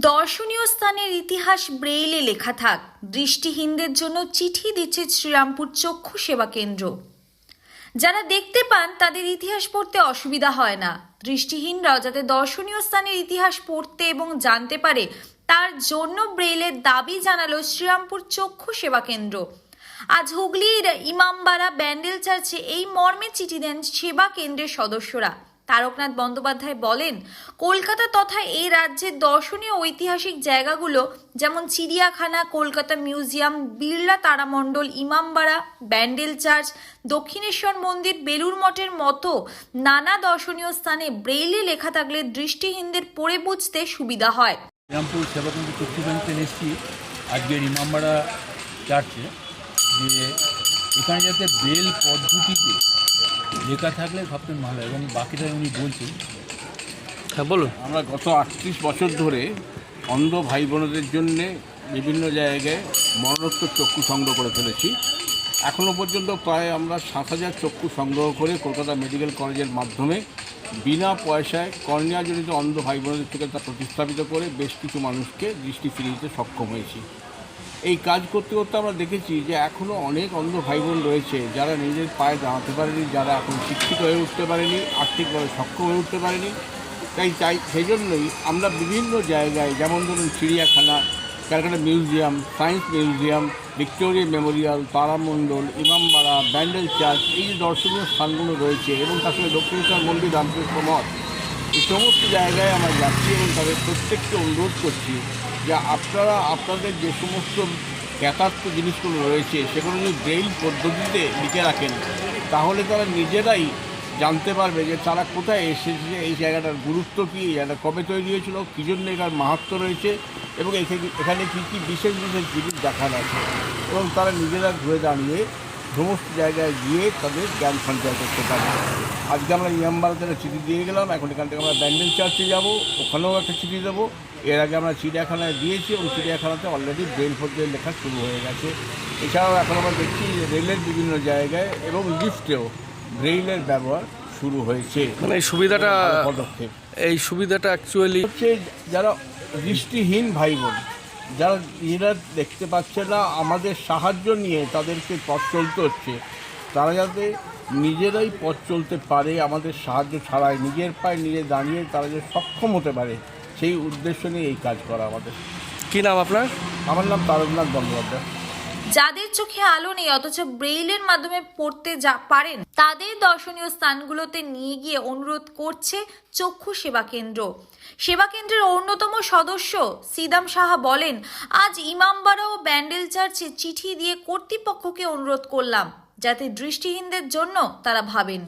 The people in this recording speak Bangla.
দর্শনীয় স্থানের ইতিহাস ব্রেইলে লেখা থাক। দৃষ্টিহীনদের জন্য চিঠি দিচ্ছে শ্রীরামপুর চক্ষু সেবা কেন্দ্র। যারা দেখতে পান, তাদের ইতিহাস পড়তে অসুবিধা হয় না। দৃষ্টিহীনরাও যাতে দর্শনীয় স্থানের ইতিহাস পড়তে এবং জানতে পারে, তার জন্য ব্রেইলের দাবি জানালো শ্রীরামপুর চক্ষু সেবা কেন্দ্র। আজ হুগলির ইমামবাড়া ব্যান্ডেল চার্চে এই মর্মে চিঠি দেন সেবা কেন্দ্রের সদস্যরা। তারকনাথ বন্দ্যোপাধ্যায় বলেন, কলকাতা তথা এই রাজ্যের দর্শনীয় ঐতিহাসিক জায়গাগুলো যেমন চিড়িয়াখানা, কলকাতা মিউজিয়াম, বিড়লা তারামণ্ডল, ইমামবাড়া, ব্যান্ডেল চার্চ, দক্ষিণেশ্বর মন্দির বেলুর মঠের মতো নানা দর্শনীয় স্থানে ব্রেইলে লেখা থাকলে দৃষ্টিহীনদের পড়ে বুঝতে সুবিধা হয়। শ্রীরামপুর সেবাকেন্দ্র চক্ষু ব্যাংকে এসেছি। আজকের ইমামবাড়া চার্চে। যে এখানে যাতে বেল পদ্ধতিতে লেখা থাকলে সবচেয়ে ভালো এবং বাকিটা উনি বলছেন। হ্যাঁ বলুন। আমরা গত আটত্রিশ বছর ধরে অন্ধ ভাই বোনদের জন্যে বিভিন্ন জায়গায় মরণোত্তর চক্ষু সংগ্রহ করে ফেলেছি। এখনও পর্যন্ত প্রায় আমরা সাত হাজার চক্ষু সংগ্রহ করে কলকাতা মেডিকেল কলেজের মাধ্যমে বিনা পয়সায় কর্নিয়াজনিত অন্ধ ভাই বোনদের থেকে তা প্রতিস্থাপিত করে বেশ কিছু মানুষকে দৃষ্টি ফিরিয়ে দিতে সক্ষম হয়েছি। এই কাজ করতে করতে আমরা দেখেছি যে এখনও অনেক অন্ধ ভাই বোন রয়েছে যারা নিজের পায়ে দাঁড়াতে পারেনি, যারা এখন শিক্ষিত হয়ে উঠতে পারেনি, আর্থিকভাবে সক্ষম হয়ে উঠতে পারেনি। তাই চাই সেই জন্যই আমরা বিভিন্ন জায়গায়, যেমন ধরুন চিড়িয়াখানা Calcutta museum, science museum, Victoria memorial, তারামণ্ডল, Imambara, Bandel church, এই যে দর্শনীয় স্থানগুলো রয়েছে এবং তার সঙ্গে দক্ষিণেশ্বর মন্দির, রামকৃষ্ণ মঠ, এই সমস্ত জায়গায় আমরা যাচ্ছি এবং তাদের প্রত্যেককে অনুরোধ করছি যে আপনারা আপনাদের যে সমস্ত জ্ঞাতার্থ জিনিসগুলো রয়েছে, সেগুলো যদি ব্রেইল পদ্ধতিতে লিখে রাখেন, তাহলে তারা নিজেরাই জানতে পারবে যে তারা কোথায় এসেছে, এই জায়গাটার গুরুত্ব কী, এই জায়গাটা কবে তৈরি হয়েছিল, কী জন্য এটার মাহাত্ম রয়েছে, এবং এখানে কী কী বিশেষ বিশেষ জিনিস দেখার আছে, এবং তারা নিজেরা ঘুরে দাঁড়িয়ে সমস্ত জায়গায় গিয়ে তাদের জ্ঞান সঞ্চয় করতে পারে আজকে আমরা ইয়াম্বারতে একটা চিঠি দিয়ে গেলাম। এখন এখান থেকে আমরা ব্যান্ডেল চার্চে যাব। ওখানেও একটা চিঠি দেবো। এর আগে আমরা চিড়িয়াখানায় দিয়েছি এবং চিড়িয়াখানাতে অলরেডি ব্রেল পদ্ধতি লেখা শুরু হয়ে গেছে। এছাড়াও এখন আমরা দেখছি রেলের বিভিন্ন জায়গায় এবং লিফটেও ব্রেইলের ব্যবহার শুরু হয়েছে। মানে এই সুবিধাটা পদক্ষেপ। এই সুবিধাটা অ্যাকচুয়ালি হচ্ছে যারা দৃষ্টিহীন ভাই বোন যারা নিজেরা দেখতে পাচ্ছে না আমাদের সাহায্য নিয়ে তাদেরকে পথ চলতে হচ্ছে। তারা যাতে নিজেরাই পথ চলতে পারে আমাদের সাহায্য ছাড়াই নিজের পায়ে নিজে দাঁড়িয়ে তারা যে সক্ষম হতে পারে সেই উদ্দেশ্য নিয়ে এই কাজ করা আমাদের। কি নাম আপনার? আমার নাম তারকনাথ বন্দ্যোপাধ্যায়। যাদের চোখে আলো নেই অথচ ব্রেইলের মাধ্যমে পড়তে যা পারেন তাদের দর্শনীয় স্থানগুলোতে নিয়ে গিয়ে অনুরোধ করছে চক্ষু সেবা কেন্দ্র। সেবা কেন্দ্রের অন্যতম সদস্য সিদাম সাহা বলেন আজ ইমামবাড়া ও ব্যান্ডেল চার্চে চিঠি দিয়ে কর্তৃপক্ষকে অনুরোধ করলাম। যাতে দৃষ্টিহীনদের জন্য তারা ভাবেন।